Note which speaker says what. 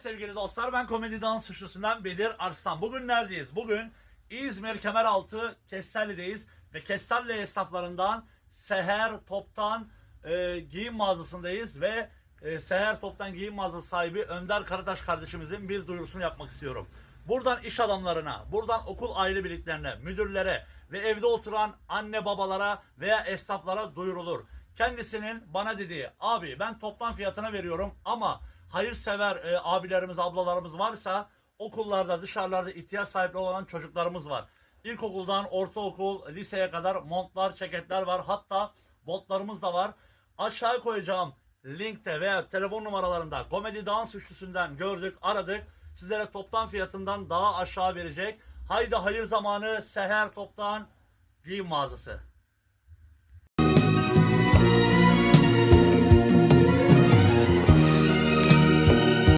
Speaker 1: sevgili dostlar ben Komedi Dans Suçlusu'ndan Bedir Arslan. Bugün neredeyiz? Bugün İzmir Kemeraltı Kestelli'deyiz ve Kestelli esnaflarından Seher Top'tan e, giyim mağazasındayız ve e, Seher Top'tan giyim mağazası sahibi Önder Karataş kardeşimizin bir duyurusunu yapmak istiyorum. Buradan iş adamlarına, buradan okul aile birliklerine, müdürlere ve evde oturan anne babalara veya esnaflara duyurulur. Kendisinin bana dediği abi ben toptan fiyatına veriyorum ama hayırsever e, abilerimiz ablalarımız varsa okullarda dışarılarda ihtiyaç sahibi olan çocuklarımız var. İlkokuldan ortaokul liseye kadar montlar ceketler var hatta botlarımız da var. Aşağı koyacağım linkte veya telefon numaralarında komedi dans üçlüsünden gördük aradık. Sizlere toptan fiyatından daha aşağı verecek. Haydi hayır zamanı seher toptan giyim mağazası.